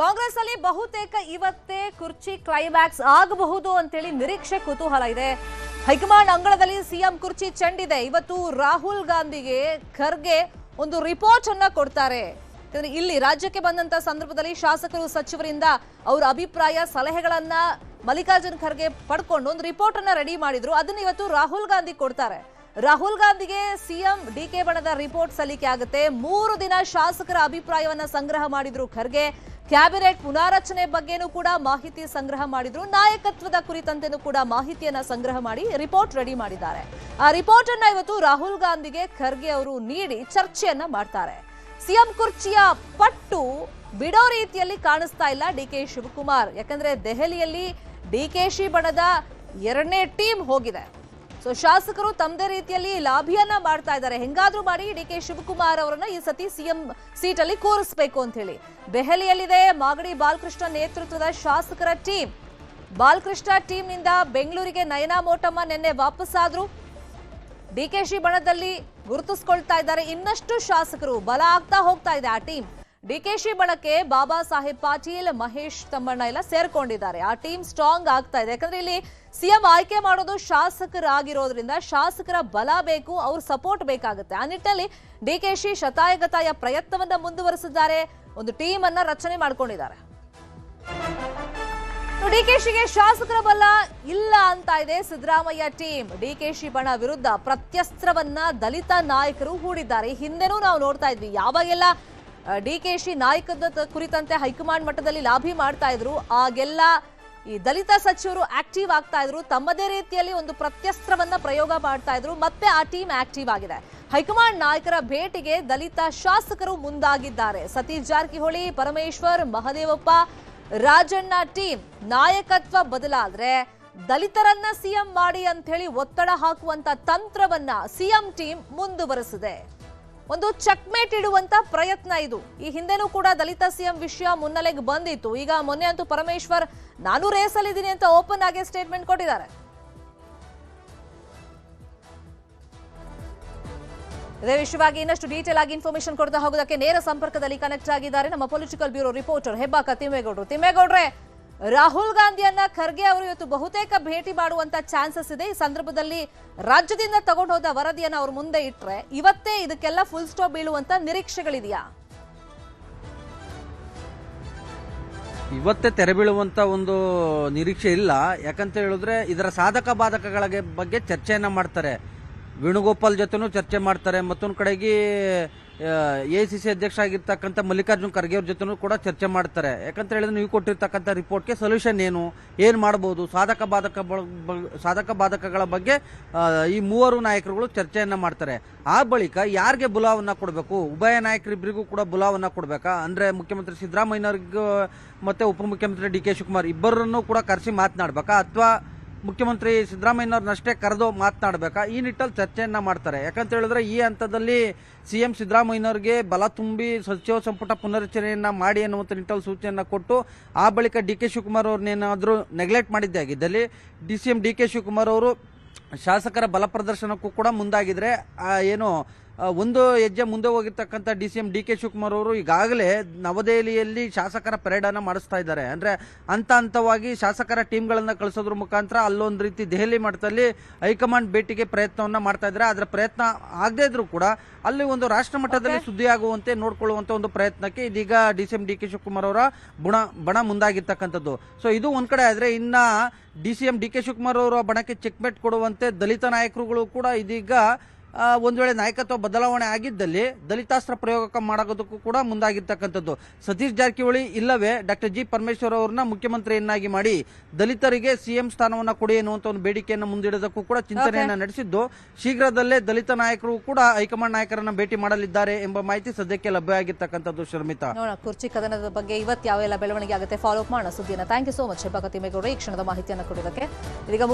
ಕಾಂಗ್ರೆಸ್ ಅಲ್ಲಿ ಬಹುತೇಕ ಇವತ್ತೇ ಕುರ್ಚಿ ಕ್ಲೈಮ್ಯಾಕ್ಸ್ ಆಗಬಹುದು ಅಂತೇಳಿ ನಿರೀಕ್ಷೆ ಕುತೂಹಲ ಇದೆ. ಹೈಕಮಾಂಡ್ ಅಂಗಳದಲ್ಲಿ ಸಿಎಂ ಕುರ್ಚಿ ಚೆಂಡಿದೆ. ಇವತ್ತು ರಾಹುಲ್ ಗಾಂಧಿಗೆ ಖರ್ಗೆ ಒಂದು ರಿಪೋರ್ಟ್ ಅನ್ನ ಕೊಡ್ತಾರೆ. ಇಲ್ಲಿ ರಾಜ್ಯಕ್ಕೆ ಬಂದಂತ ಸಂದರ್ಭದಲ್ಲಿ ಶಾಸಕರು, ಸಚಿವರಿಂದ ಅವರ ಅಭಿಪ್ರಾಯ, ಸಲಹೆಗಳನ್ನ ಮಲ್ಲಿಕಾರ್ಜುನ್ ಖರ್ಗೆ ಪಡ್ಕೊಂಡು ಒಂದು ರಿಪೋರ್ಟ್ ಅನ್ನ ರೆಡಿ ಮಾಡಿದ್ರು. ಅದನ್ನ ಇವತ್ತು ರಾಹುಲ್ ಗಾಂಧಿ ಕೊಡ್ತಾರೆ. ರಾಹುಲ್ ಗಾಂಧಿಗೆ ಸಿಎಂ ಡಿ ಕೆ ಬಣದ ರಿಪೋರ್ಟ್ ಸಲ್ಲಿಕೆ ಆಗುತ್ತೆ. ಮೂರು ದಿನ ಶಾಸಕರ ಅಭಿಪ್ರಾಯವನ್ನ ಸಂಗ್ರಹ ಮಾಡಿದ್ರು ಖರ್ಗೆ. ಕ್ಯಾಬಿನೆಟ್ ಪುನಾರಚನೆ ಬಗ್ಗೆನೂ ಕೂಡ ಮಾಹಿತಿ ಸಂಗ್ರಹ ಮಾಡಿದ್ರು. ನಾಯಕತ್ವದ ಕುರಿತಂತೆನೂ ಕೂಡ ಮಾಹಿತಿಯನ್ನ ಸಂಗ್ರಹ ಮಾಡಿ ರಿಪೋರ್ಟ್ ರೆಡಿ ಮಾಡಿದ್ದಾರೆ. ಆ ರಿಪೋರ್ಟ್ ಅನ್ನ ಇವತ್ತು ರಾಹುಲ್ ಗಾಂಧಿಗೆ ಖರ್ಗೆ ಅವರು ನೀಡಿ ಚರ್ಚೆಯನ್ನ ಮಾಡ್ತಾರೆ. ಸಿಎಂ ಕುರ್ಚಿಯ ಪಟ್ಟು ಬಿಡೋ ರೀತಿಯಲ್ಲಿ ಕಾಣಿಸ್ತಾ ಇಲ್ಲ ಡಿ ಕೆ ಶಿವಕುಮಾರ್. ಯಾಕಂದ್ರೆ ದೆಹಲಿಯಲ್ಲಿ ಶಿ ಬಣದ ಎರಡನೇ ಟೀಮ್ ಹೋಗಿದೆ. ಸೊ ಶಾಸಕರು ತಮ್ಮದೇ ರೀತಿಯಲ್ಲಿ ಲಾಭಿಯನ್ನ ಮಾಡ್ತಾ ಇದ್ದಾರೆ. ಹೆಂಗಾದ್ರೂ ಮಾಡಿ ಡಿ ಕೆ ಶಿವಕುಮಾರ್ ಅವರನ್ನ ಈ ಸತಿ ಸಿಎಂ ಸೀಟ್ ಅಲ್ಲಿ ಕೂರಿಸಬೇಕು ಅಂತ ಹೇಳಿ ದೆಹಲಿಯಲ್ಲಿದೆ ಮಾಗಡಿ ಬಾಲಕೃಷ್ಣ ನೇತೃತ್ವದ ಶಾಸಕರ ಟೀಮ್. ಬಾಲಕೃಷ್ಣ ಟೀಮ್ನಿಂದ ಬೆಂಗಳೂರಿಗೆ ನಯನಾ ಮೋಟಮ್ಮ ನಿನ್ನೆ ವಾಪಸ್ಸಾದ್ರು. ಶಿ ಬಣದಲ್ಲಿ ಗುರುತಿಸ್ಕೊಳ್ತಾ ಇದ್ದಾರೆ. ಇನ್ನಷ್ಟು ಶಾಸಕರು ಬಲ ಆಗ್ತಾ ಹೋಗ್ತಾ ಇದೆ ಆ ಟೀಮ್. ಡಿಕೆಶಿ ಬಳಕೆ ಬಾಬಾ ಸಾಹೇಬ್ ಪಾಟೀಲ್, ಮಹೇಶ್ ತಮ್ಮಣ್ಣ ಎಲ್ಲ ಸೇರ್ಕೊಂಡಿದ್ದಾರೆ. ಆ ಟೀಮ್ ಸ್ಟ್ರಾಂಗ್ ಆಗ್ತಾ ಇದೆ. ಯಾಕಂದ್ರೆ ಇಲ್ಲಿ ಸಿಎಂ ಆಯ್ಕೆ ಮಾಡೋದು ಶಾಸಕರಾಗಿರೋದ್ರಿಂದ ಶಾಸಕರ ಬಲ ಬೇಕು, ಅವ್ರ ಸಪೋರ್ಟ್ ಬೇಕಾಗುತ್ತೆ. ಆ ನಿಟ್ಟಿನಲ್ಲಿ ಡಿಕೆಶಿ ಶತಾಯಗತಾಯ ಪ್ರಯತ್ನವನ್ನ ಮುಂದುವರೆಸಿದ್ದಾರೆ. ಒಂದು ಟೀಮ್ ಅನ್ನ ರಚನೆ ಮಾಡ್ಕೊಂಡಿದ್ದಾರೆ. ಡಿಕೆಶಿಗೆ ಶಾಸಕರ ಬಲ ಇಲ್ಲ ಅಂತ ಇದೆ ಸಿದ್ದರಾಮಯ್ಯ ಟೀಮ್. ಡಿಕೆಶಿ ಬಣ ವಿರುದ್ಧ ಪ್ರತ್ಯಸ್ತ್ರವನ್ನ ದಲಿತ ನಾಯಕರು ಹೂಡಿದ್ದಾರೆ. ಹಿಂದೆನೂ ನಾವು ನೋಡ್ತಾ ಇದ್ವಿ. ಯಾವಾಗೆಲ್ಲ ಡಿಕೆಶಿ ನಾಯಕದ ಕುರಿತಂತೆ ಹೈಕಮಾಂಡ್ ಮಟ್ಟದಲ್ಲಿ ಲಾಭಿ ಮಾಡ್ತಾ ಇದ್ರು. ಆಗೆಲ್ಲ ಈ ದಲಿತ ಸಚಿವರು ಆಕ್ಟಿವ್ ಆಗ್ತಾ ಇದ್ರು. ತಮ್ಮದೇ ರೀತಿಯಲ್ಲಿ ಒಂದು ಪ್ರತ್ಯಸ್ತ್ರವನ್ನ ಪ್ರಯೋಗ ಮಾಡ್ತಾ ಇದ್ರು. ಮತ್ತೆ ಆ ಟೀಮ್ ಆಕ್ಟಿವ್ ಆಗಿದೆ. ಹೈಕಮಾಂಡ್ ನಾಯಕರ ಭೇಟಿಗೆ ದಲಿತ ಶಾಸಕರು ಮುಂದಾಗಿದ್ದಾರೆ. ಸತೀಶ್ ಜಾರಕಿಹೊಳಿ, ಪರಮೇಶ್ವರ್, ಮಹದೇವಪ್ಪ, ರಾಜಣ್ಣ ಟೀಮ್ ನಾಯಕತ್ವ ಬದಲಾದ್ರೆ ದಲಿತರನ್ನ ಸಿಎಂ ಮಾಡಿ ಅಂತ ಹೇಳಿ ಒತ್ತಡ ಹಾಕುವಂತ ತಂತ್ರವನ್ನ ಸಿಎಂ ಟೀಮ್ ಮುಂದುವರೆಸಿದೆ. ಒಂದು ಚೆಕ್ಮೇಟ್ ಇಡುವಂತ ಪ್ರಯತ್ನ ಇದು. ಈ ಹಿಂದೆನೂ ಕೂಡ ದಲಿತ ಸಿಎಂ ವಿಷಯ ಮುನ್ನೆಲೆಗೆ ಬಂದಿತ್ತು. ಈಗ ಮೊನ್ನೆ ಅಂತೂ ಪರಮೇಶ್ವರ್, ನಾನು ರೇಸಲ್ಲಿದ್ದೀನಿ ಅಂತ ಓಪನ್ ಆಗಿ ಸ್ಟೇಟ್ಮೆಂಟ್ ಕೊಟ್ಟಿದ್ದಾರೆ. ಇದೇ ವಿಷಯವಾಗಿ ಇನ್ನಷ್ಟು ಡೀಟೇಲ್ ಆಗಿ ಇನ್ಫಾರ್ಮೇಶನ್ ಕೊಡ್ತಾ ಹೋಗೋದಕ್ಕೆ ನೇರ ಸಂಪರ್ಕದಲ್ಲಿ ಕನೆಕ್ಟ್ ಆಗಿದ್ದಾರೆ ನಮ್ಮ ಪೊಲಿಟಿಕಲ್ ಬ್ಯೂರೋ ರಿಪೋರ್ಟರ್ ಹೆಬ್ಬಾಕ ತಿಮ್ಮೇಗೌಡರು. ತಿಮ್ಮೇಗೌಡ್ರೆ ರಾಹುಲ್ ಗಾಂಧಿಯನ್ನ ಖರ್ಗೆ ಅವರು ಇವತ್ತು ಬಹುತೇಕ ಭೇಟಿ ಮಾಡುವಂತ ಚಾನ್ಸಸ್ ಇದೆ. ಈ ಸಂದರ್ಭದಲ್ಲಿ ರಾಜ್ಯದಿಂದ ತಗೊಂಡು ಹೋದ ವರದಿಯನ್ನ ಅವ್ರ ಮುಂದೆ ಇಟ್ರೆ ಇವತ್ತೇ ಇದಕ್ಕೆಲ್ಲ ಫುಲ್ ಸ್ಟಾಪ್ ಬೀಳುವಂತ ನಿರೀಕ್ಷೆಗಳಿದೆಯಾ? ಇವತ್ತೇ ತೆರೆ ಬೀಳುವಂತ ಒಂದು ನಿರೀಕ್ಷೆ ಇಲ್ಲ. ಯಾಕಂತ ಹೇಳಿದ್ರೆ ಇದರ ಸಾಧಕ ಬಾಧಕಗಳ ಬಗ್ಗೆ ಚರ್ಚೆಯನ್ನ ಮಾಡ್ತಾರೆ. ವೇಣುಗೋಪಾಲ್ ಜೊತೆನೂ ಚರ್ಚೆ ಮಾಡ್ತಾರೆ. ಮತ್ತೊಂದು ಕಡೆಗೆ ಎ ಸಿ ಸಿ ಅಧ್ಯಕ್ಷ ಆಗಿರ್ತಕ್ಕಂಥ ಮಲ್ಲಿಕಾರ್ಜುನ್ ಖರ್ಗೆ ಅವ್ರ ಜೊತೆನೂ ಕೂಡ ಚರ್ಚೆ ಮಾಡ್ತಾರೆ. ಯಾಕಂತ ಹೇಳಿದ್ರೆ ನೀವು ಕೊಟ್ಟಿರ್ತಕ್ಕಂಥ ರಿಪೋರ್ಟ್ಗೆ ಸೊಲ್ಯೂಷನ್ ಏನು? ಏನು ಮಾಡ್ಬೋದು? ಸಾಧಕ ಬಾಧಕ ಸಾಧಕ ಬಾಧಕಗಳ ಬಗ್ಗೆ ಈ ಮೂವರು ನಾಯಕರುಗಳು ಚರ್ಚೆಯನ್ನು ಮಾಡ್ತಾರೆ. ಆ ಬಳಿಕ ಯಾರಿಗೆ ಬುಲಾವನ್ನು ಕೊಡಬೇಕು? ಉಭಯ ನಾಯಕರಿಬ್ಬರಿಗೂ ಕೂಡ ಬುಲಾವನ್ನು ಕೊಡಬೇಕಾ? ಅಂದ್ರೆ ಮುಖ್ಯಮಂತ್ರಿ ಸಿದ್ದರಾಮಯ್ಯನವ್ರಿಗೂ, ಮತ್ತೆ ಉಪಮುಖ್ಯಮಂತ್ರಿ ಡಿ ಕೆ ಶಿವಕುಮಾರ್ ಇಬ್ಬರನ್ನು ಕೂಡ ಕರೆಸಿ ಮಾತನಾಡ್ಬೇಕಾ? ಅಥವಾ ಮುಖ್ಯಮಂತ್ರಿ ಸಿದ್ದರಾಮಯ್ಯನವ್ರನ್ನಷ್ಟೇ ಕರೆದು ಮಾತನಾಡಬೇಕಾ? ಈ ನಿಟ್ಟಲ್ಲಿ ಚರ್ಚೆಯನ್ನ ಮಾಡ್ತಾರೆ. ಯಾಕಂತ ಹೇಳಿದ್ರೆ ಈ ಹಂತದಲ್ಲಿ ಸಿ ಎಂ ಸಿದ್ದರಾಮಯ್ಯನವ್ರಿಗೆ ಬಲ ತುಂಬಿ ಸಚಿವ ಸಂಪುಟ ಪುನರಚನೆಯನ್ನ ಮಾಡಿ ಅನ್ನುವಂಥ ನಿಟ್ಟಲ್ಲಿ ಸೂಚನೆಯನ್ನ ಕೊಟ್ಟು, ಆ ಬಳಿಕ ಡಿ ಕೆ ಶಿವಕುಮಾರ್ ಅವ್ರನ್ನೇನಾದರೂ ನೆಗ್ಲೆಕ್ಟ್ ಮಾಡಿದ್ದೇ ಆಗಿದ್ದಲ್ಲಿ, D C M D K Shivakumar ಅವರು ಶಾಸಕರ ಬಲ ಪ್ರದರ್ಶನಕ್ಕೂ ಕೂಡ ಮುಂದಾಗಿದ್ರೆ ಏನು ಒಂದು ಹೆಜ್ಜೆ ಮುಂದೆ ಹೋಗಿರ್ತಕ್ಕಂಥ D C M D K Shivakumar ಅವರು ಈಗಾಗಲೇ ನವದೆಹಲಿಯಲ್ಲಿ ಶಾಸಕರ ಪರೇಡನ್ನು ಮಾಡಿಸ್ತಾ ಇದ್ದಾರೆ. ಅಂದರೆ ಹಂತ ಹಂತವಾಗಿ ಶಾಸಕರ ಟೀಮ್ಗಳನ್ನು ಕಳಿಸೋದ್ರ ಮುಖಾಂತರ ಅಲ್ಲೊಂದು ರೀತಿ ದೆಹಲಿ ಮಟ್ಟದಲ್ಲಿ ಹೈಕಮಾಂಡ್ ಭೇಟಿಗೆ ಪ್ರಯತ್ನವನ್ನು ಮಾಡ್ತಾ ಇದ್ದಾರೆ. ಅದರ ಪ್ರಯತ್ನ ಆಗದೇ ಇದ್ರೂ ಕೂಡ ಅಲ್ಲಿ ಒಂದು ರಾಷ್ಟ್ರ ಮಟ್ಟದಲ್ಲಿ ಸುದ್ದಿ ಆಗುವಂತೆ ನೋಡ್ಕೊಳ್ಳುವಂತ ಒಂದು ಪ್ರಯತ್ನಕ್ಕೆ ಇದೀಗ D C M D K Shivakumar ಅವರ ಬುಣ ಬಣ ಮುಂದಾಗಿರ್ತಕ್ಕಂಥದ್ದು. ಸೊ ಇದು ಒಂದು ಕಡೆ ಆದರೆ ಇನ್ನು D C M D K Shivakumar ಅವರ ಬಣಕ್ಕೆ ಚೆಕ್ಮೇಟ್ ಕೊಡುವಂತೆ ದಲಿತ ನಾಯಕರುಗಳು ಕೂಡ ಇದೀಗ ಒಂದ್ ವೇಳೆ ನಾಯಕತ್ವ ಬದಲಾವಣೆ ಆಗಿದ್ದಲ್ಲಿ ದಲಿತಾಸ್ತ್ರ ಪ್ರಯೋಗ ಮಾಡೋದಕ್ಕೂ ಕೂಡ ಮುಂದಾಗಿರ್ತಕ್ಕಂಥದ್ದು. ಸತೀಶ್ ಜಾರಕಿಹೊಳಿ ಇಲ್ಲವೇ? ಡಾಕ್ಟರ್ ಜಿ ಪರಮೇಶ್ವರ್ ಅವರನ್ನ ಮುಖ್ಯಮಂತ್ರಿಯನ್ನಾಗಿ ಮಾಡಿ ದಲಿತರಿಗೆ ಸಿಎಂ ಸ್ಥಾನವನ್ನ ಕೊಡಿ ಎನ್ನುವಂತ ಒಂದು ಬೇಡಿಕೆಯನ್ನು ಮುಂದಿಡೋದಕ್ಕೂ ಕೂಡ ಚಿಂತನೆಯನ್ನ ನಡೆಸಿದ್ದು. ಶೀಘ್ರದಲ್ಲೇ ದಲಿತ ನಾಯಕರು ಕೂಡ ಹೈಕಮಾಂಡ್ ನಾಯಕರನ್ನ ಭೇಟಿ ಮಾಡಲಿದ್ದಾರೆ ಎಂಬ ಮಾಹಿತಿ ಸದ್ಯಕ್ಕೆ ಲಭ್ಯ ಆಗಿರ್ತಕ್ಕಂಥದ್ದು ಶರ್ಮಿತಾ ಕುರ್ಚಿ ಕದನದ ಬಗ್ಗೆ ಇವತ್ತು ಯಾವೆಲ್ಲ ಬೆಳವಣಿಗೆ ಆಗುತ್ತೆ? ಫಾಲೋ ಅಪ್ ಮಾಡೋಣ ಸುದ್ದಿಯನ್ನು. Thank you so much Hebbaka ತಿಮ್ಮೇಗೌಡರು. ಈ ಕ್ಷಣದ ಮಾಹಿತಿಯನ್ನು ಕೊಡೋದಕ್ಕೆ ಇದೀಗ